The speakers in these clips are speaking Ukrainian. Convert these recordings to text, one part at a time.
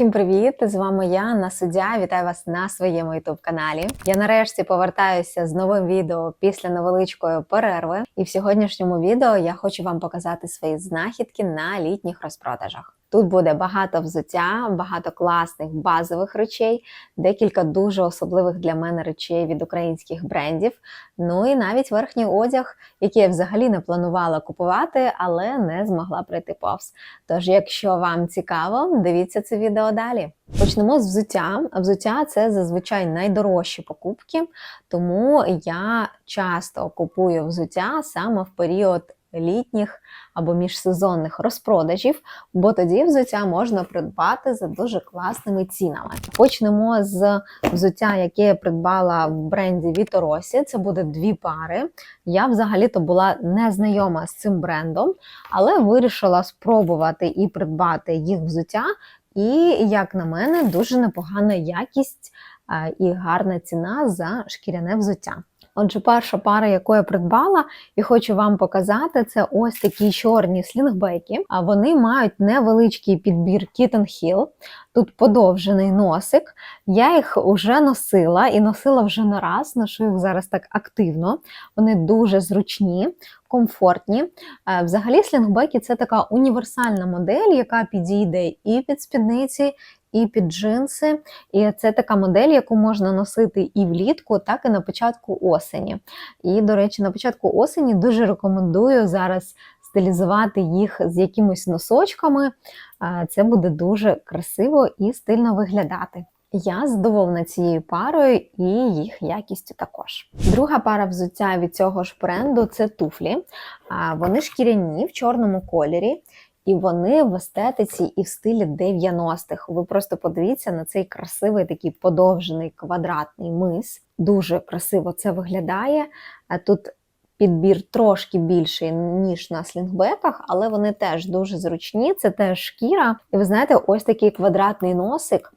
Всім привіт! З вами я, Анна Суддя. Вітаю вас на своєму ютуб-каналі. Я нарешті повертаюся з новим відео після невеличкої перерви. І в сьогоднішньому відео я хочу вам показати свої знахідки на літніх розпродажах. Тут буде багато взуття, багато класних базових речей, декілька дуже особливих для мене речей від українських брендів. Ну і навіть верхній одяг, який я взагалі не планувала купувати, але не змогла пройти повз. Тож, якщо вам цікаво, дивіться це відео далі. Почнемо з взуття. Взуття це зазвичай найдорожчі покупки, тому я часто купую взуття саме в період літніх або міжсезонних розпродажів, бо тоді взуття можна придбати за дуже класними цінами. Почнемо з взуття, яке я придбала в бренді Віторосі. Це буде дві пари. Я взагалі-то була не знайома з цим брендом, але вирішила спробувати і придбати їх взуття. І, як на мене, дуже непогана якість і гарна ціна за шкіряне взуття. Отже, перша пара, яку я придбала, і хочу вам показати, це ось такі чорні слінгбеки. А вони мають невеличкий підбір Kitten Hill. Тут подовжений носик. Я їх вже носила і носила вже не раз, ношу їх зараз так активно. Вони дуже зручні, комфортні. Е, Взагалі, слінгбеки це така універсальна модель, яка підійде і під спідниці, і під джинси. І це така модель, яку можна носити і влітку, так і на початку осені. І, до речі, на початку осені дуже рекомендую зараз стилізувати їх з якимись носочками. Це буде дуже красиво і стильно виглядати. Я задоволена цією парою і їх якістю також. Друга пара взуття від цього ж бренду це туфлі. Вони шкіряні в чорному кольорі, і вони в естетиці і в стилі 90-х. Ви просто подивіться на цей красивий такий подовжений квадратний мис. Дуже красиво це виглядає. Тут підбір трошки більший, ніж на слінгбеках, але вони теж дуже зручні, це теж шкіра. І ви знаєте, ось такий квадратний носик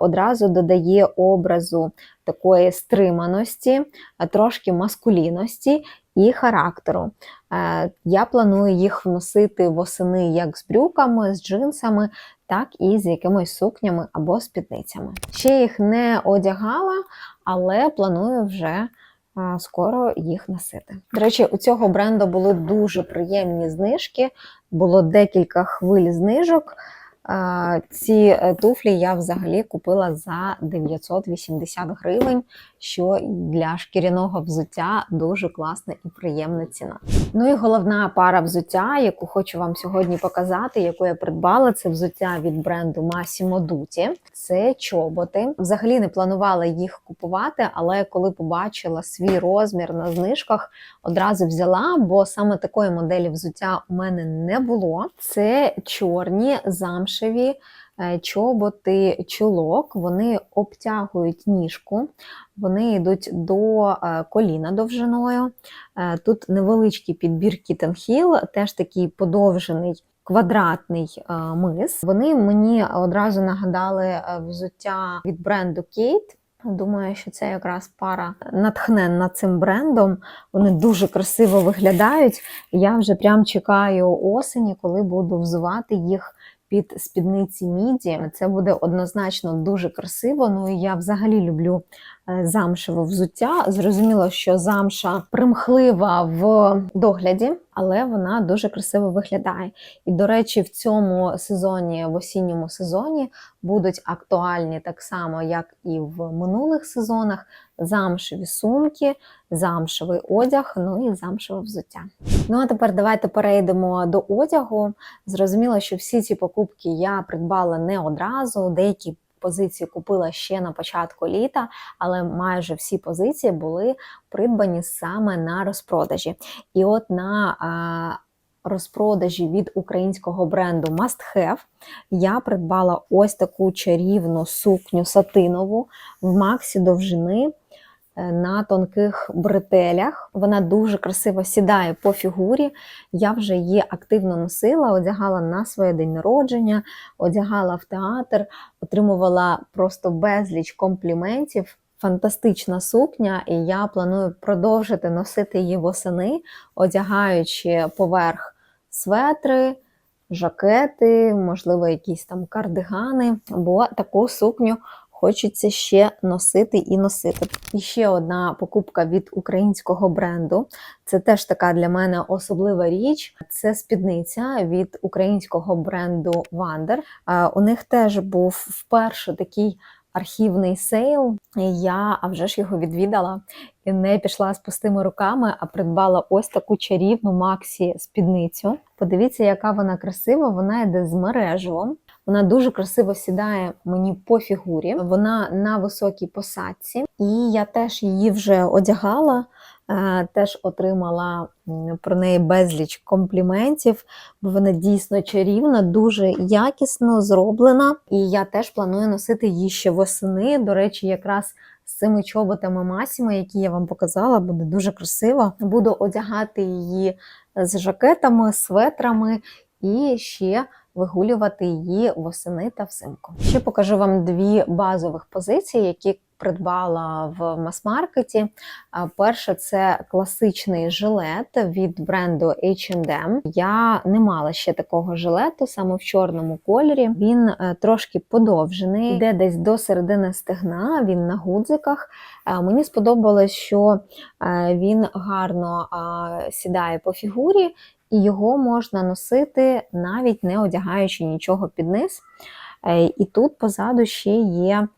одразу додає образу такої стриманості, трошки маскулінності і характеру. Е, Я планую їх носити восени як з брюками, з джинсами, так і з якимись сукнями або спідницями. Ще їх не одягала, але планую вже скоро їх носити. До речі, у цього бренду були дуже приємні знижки, було декілька хвиль знижок. Ці е, туфлі я взагалі купила за 980 гривень, що для шкіряного взуття дуже класна і приємна ціна. Ну і головна пара взуття, яку хочу вам сьогодні показати, яку я придбала, це взуття від бренду Massimo Dutti. Це чоботи. Взагалі не планувала їх купувати, але коли побачила свій розмір на знижках, одразу взяла, бо саме такої моделі взуття у мене не було. Це чорні замшеві е, чоботи чулок, вони обтягують ніжку, вони йдуть до е, коліна довжиною. Е, Тут невеличкий підбір Hill, теж такий подовжений. Квадратний мис. Вони мені одразу нагадали взуття від бренду Kate. Думаю, що це якраз пара натхненна цим брендом. Вони дуже красиво виглядають. Я вже прям чекаю осені, коли буду взувати їх під спідниці міді. Це буде однозначно дуже красиво. Ну і я взагалі люблю замшеве взуття. Зрозуміло, що замша примхлива в догляді, але вона дуже красиво виглядає. І, до речі, в цьому сезоні, в осінньому сезоні, будуть актуальні так само, як і в минулих сезонах, замшеві сумки, замшевий одяг, ну і замшеве взуття. Ну а тепер давайте перейдемо до одягу. Зрозуміло, що всі ці покупки я придбала не одразу, деякі позиції купила ще на початку літа, але майже всі позиції були придбані саме на розпродажі. І от на розпродажі від українського бренду Must Have я придбала ось таку чарівну сукню сатинову в максі довжини на тонких бретелях. Вона дуже красиво сідає по фігурі. Я вже її активно носила, одягала на своє день народження, одягала в театр, отримувала просто безліч компліментів. Фантастична сукня, і я планую продовжити носити її восени, одягаючи поверх светри, жакети, можливо, якісь там кардигани, бо таку сукню хочеться ще носити і носити. І ще одна покупка від українського бренду. Це теж така для мене особлива річ. Це спідниця від українського бренду Wander. У них теж був вперше такий архівний сейл. Я а вже ж його відвідала і не пішла з пустими руками, а придбала ось таку чарівну Максі спідницю. Подивіться, яка вона красива. Вона йде з мережевом. Вона дуже красиво сідає мені по фігурі. Вона на високій посадці, і я теж її вже одягала. е, Теж отримала про неї безліч компліментів, бо вона дійсно чарівна, дуже якісно зроблена. І я теж планую носити її ще восени. До речі, якраз з цими чоботами Масіма, які я вам показала, буде дуже красиво. Буду одягати її з жакетами, светрами і ще вигулювати її восени та взимку. Ще покажу вам дві базових позиції, які придбала в мас-маркеті. Перше це класичний жилет від бренду H&M. Я не мала ще такого жилету, саме в чорному кольорі. Він е, трошки подовжений, йде десь до середини стегна, він на гудзиках. Мені сподобалось, що е, він гарно сідає по фігурі, і його можна носити навіть не одягаючи нічого під низ. Е, І тут позаду ще є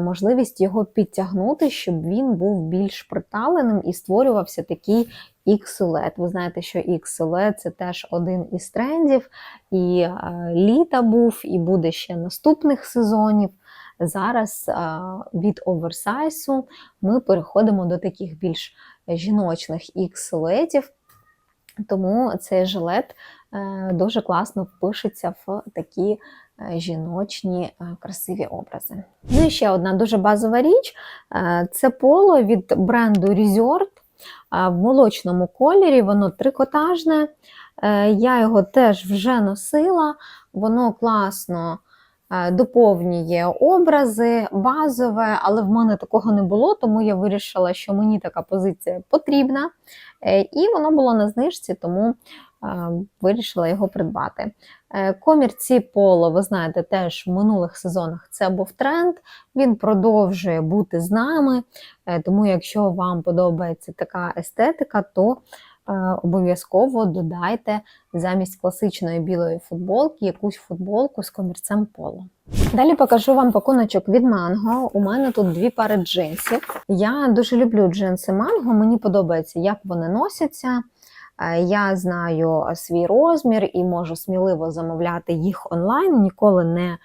можливість його підтягнути, щоб він був більш приталеним і створювався такий іксулет. Ви знаєте, що іксулет це теж один із трендів, і е, літа був, і буде ще наступних сезонів. Зараз е, від оверсайсу ми переходимо до таких більш жіночних іксулетів. Тому цей жилет е, дуже класно впишеться в такі е, жіночні е, красиві образи. Ну і ще одна дуже базова річ це поло від бренду Resort в молочному кольорі, воно трикотажне. Я його теж вже носила, воно класно доповнює образи, базове, але в мене такого не було, тому я вирішила, що мені така позиція потрібна. Е, І воно було на знижці, тому е, вирішила його придбати. Е, Комірці поло, ви знаєте, теж в минулих сезонах це був тренд. Він продовжує бути з нами. Е, Тому, якщо вам подобається така естетика, то е, обов'язково додайте замість класичної білої футболки якусь футболку з комірцем поло. Далі покажу вам пакуночок від Mango. У мене тут дві пари джинсів. Я дуже люблю джинси Mango, мені подобається, як вони носяться. Е, Я знаю свій розмір і можу сміливо замовляти їх онлайн. Ніколи не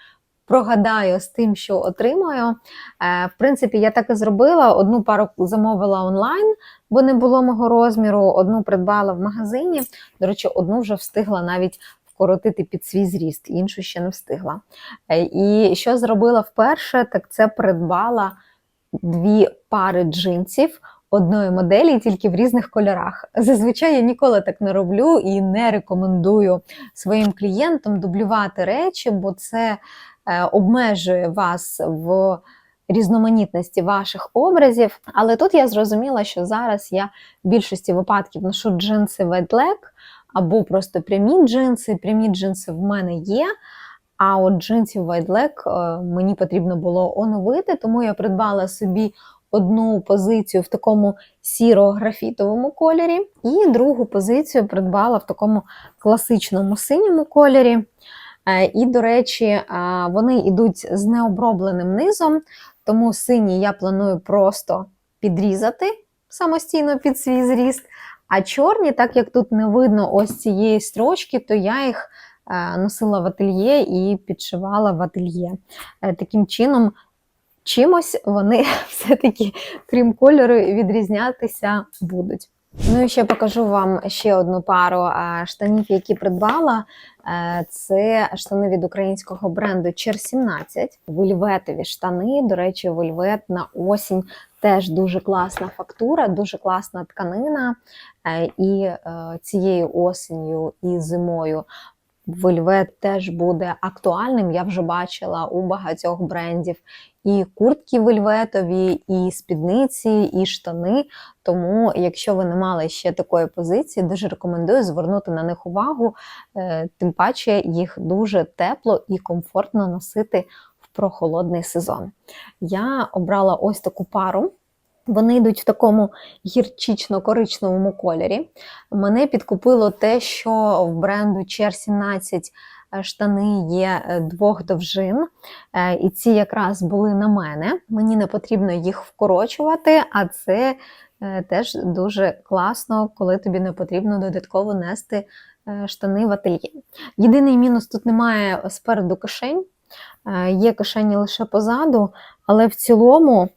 прогадаю з тим, що отримаю. Е, В принципі, я так і зробила. Одну пару замовила онлайн, бо не було мого розміру, одну придбала в магазині. До речі, одну вже встигла навіть вкоротити під свій зріст, іншу ще не встигла. Е, І що зробила вперше, так це придбала дві пари джинсів одної моделі, тільки в різних кольорах. Зазвичай я ніколи так не роблю і не рекомендую своїм клієнтам дублювати речі, бо це обмежує вас в різноманітності ваших образів. Але тут я зрозуміла, що зараз я в більшості випадків ношу джинси leg або просто прямі джинси. Прямі джинси в мене є. А от джинсів Leg е, мені потрібно було оновити, тому я придбала собі одну позицію в такому сіро-графітовому кольорі, і другу позицію придбала в такому класичному синьому кольорі. Е, І, до речі, е, вони йдуть з необробленим низом, тому синій я планую просто підрізати самостійно під свій зріст. А чорні, так як тут не видно ось цієї строчки, то я їх е, носила в ательє і підшивала в ательє. Таким чином, чимось вони все-таки, крім кольору, відрізнятися будуть. Ну і ще покажу вам ще одну пару штанів, які придбала. Е, Це штани від українського бренду Чер 17. Вельветові штани. До речі, вельвет на осінь теж дуже класна фактура, дуже класна тканина. Е, І е, цією осінню і зимою вельвет теж буде актуальним. Я вже бачила у багатьох брендів і куртки вельветові, і спідниці, і штани. Тому, якщо ви не мали ще такої позиції, дуже рекомендую звернути на них увагу. Е, Тим паче їх дуже тепло і комфортно носити в прохолодний сезон. Я обрала ось таку пару. Вони йдуть в такому гірчично-коричневому кольорі. Мене підкупило те, що в бренду Чер 17 штани є е, двох довжин, е, і ці якраз були на мене. Мені не потрібно їх вкорочувати, а це е, теж дуже класно, коли тобі не потрібно додатково нести штани в ательє. Єдиний мінус тут немає спереду кишень, є кишені лише позаду, але в цілому.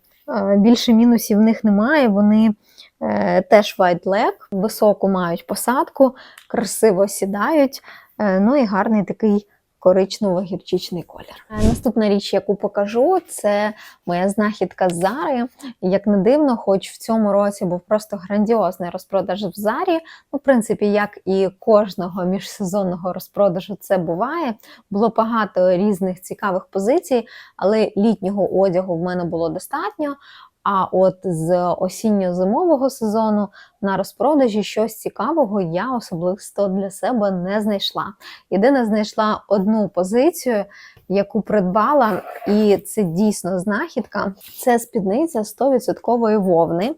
Більше мінусів в них немає. Вони е, теж white leg, високу мають посадку, красиво сідають, е, ну і гарний такий коричнево-гірчичний колір. Е, наступна річ, яку покажу, це моя знахідка з Зари. Як не дивно, хоч в цьому році був просто грандіозний розпродаж в Зарі. Ну, в принципі, як і кожного міжсезонного розпродажу це буває. Було багато різних цікавих позицій, але літнього одягу в мене було достатньо. А от з осінньо-зимового сезону на розпродажі щось цікавого я особисто для себе не знайшла. Єдине, знайшла одну позицію, яку придбала, і це дійсно знахідка. Це спідниця 100% вовни.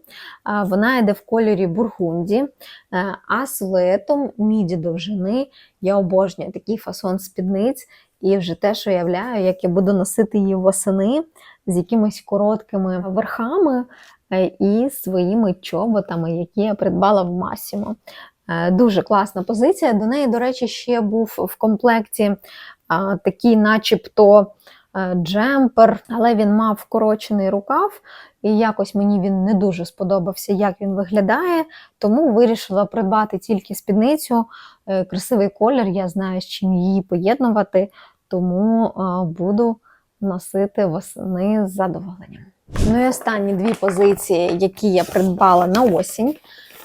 Вона йде в кольорі бургунді, е, а силуетом міді довжини. Я обожнюю такий фасон спідниць. І вже теж уявляю, як я буду носити її восени з якимись короткими верхами е, і своїми чоботами, які я придбала в Масімо. Е, дуже класна позиція. До неї, до речі, ще був в комплекті такий, начебто, е, джемпер, але він мав вкорочений рукав, і якось мені він не дуже сподобався, як він виглядає. Тому вирішила придбати тільки спідницю. Красивий колір, я знаю, з чим її поєднувати, тому буду носити восени з задоволенням. Ну і останні дві позиції, які я придбала на осінь.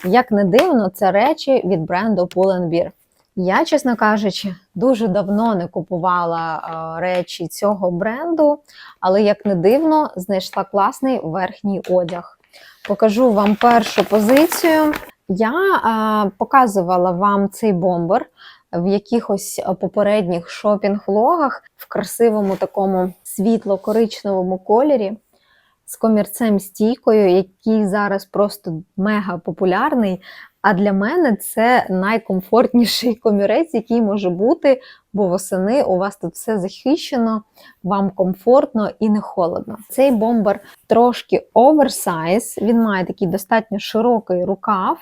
Як не дивно, це речі від бренду Pull&Bear. Я, чесно кажучи, дуже давно не купувала е, речі цього бренду, але, як не дивно, знайшла класний верхній одяг. Покажу вам першу позицію. Я е, показувала вам цей бомбер в якихось попередніх шопінг-влогах в красивому такому світло-коричневому кольорі з комірцем стійкою, який зараз просто мега популярний. А для мене це найкомфортніший комірець, який може бути, бо восени у вас тут все захищено, вам комфортно і не холодно. Цей бомбер трошки оверсайз, він має такий достатньо широкий рукав.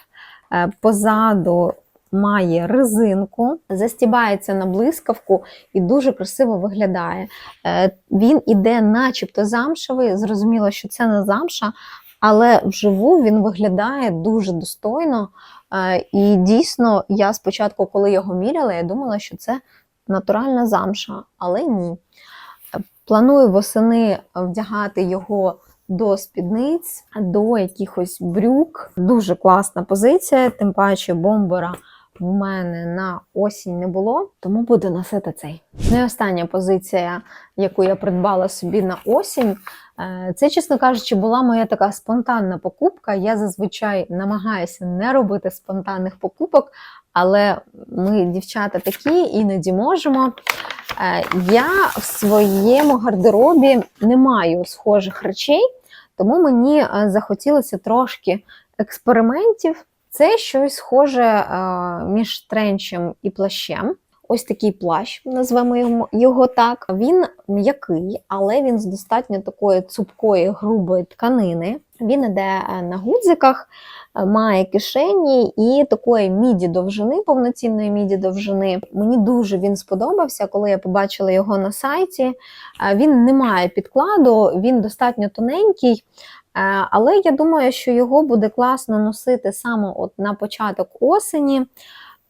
Е, позаду має резинку, застібається на блискавку і дуже красиво виглядає. Е, він іде начебто замшевий, зрозуміло, що це не замша, але вживу він виглядає дуже достойно. Е, і дійсно, я спочатку, коли його міряла, я думала, що це натуральна замша, але ні. Планую восени вдягати його до спідниць, до якихось брюк. Дуже класна позиція, тим паче бомбера в мене на осінь не було, тому буду носити цей. Ну і остання позиція, яку я придбала собі на осінь. Е, це, чесно кажучи, була моя така спонтанна покупка. Я зазвичай намагаюся не робити спонтанних покупок, але ми, дівчата, такі іноді можемо. Е, я в своєму гардеробі не маю схожих речей, тому мені е, захотілося трошки експериментів. Це щось схоже е, між тренчем і плащем. Ось такий плащ, назвемо його так. Він м'який, але він з достатньо такої цупкої, грубої тканини. Він іде е, на гудзиках, е, має кишені і такої міді довжини, повноцінної міді довжини. Мені дуже він сподобався, коли я побачила його на сайті. Він не має підкладу, він достатньо тоненький. Е, але я думаю, що його буде класно носити саме от на початок осені.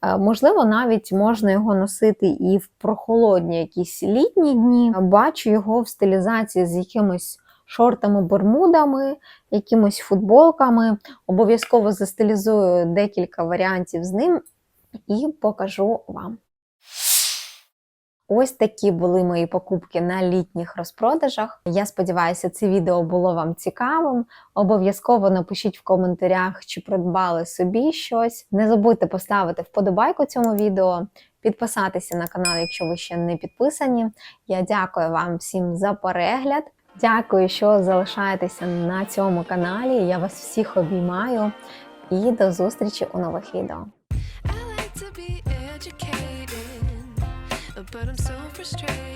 Е, можливо, навіть можна його носити і в прохолодні якісь літні дні. Бачу його в стилізації з якимись шортами-бермудами, якимись футболками. Обов'язково застилізую декілька варіантів з ним і покажу вам. Ось такі були мої покупки на літніх розпродажах. Я сподіваюся, це відео було вам цікавим. Обов'язково напишіть в коментарях, чи придбали собі щось. Не забудьте поставити вподобайку цьому відео, підписатися на канал, якщо ви ще не підписані. Я дякую вам всім за перегляд. Дякую, що залишаєтеся на цьому каналі. Я вас всіх обіймаю і до зустрічі у нових відео. But I'm so frustrated.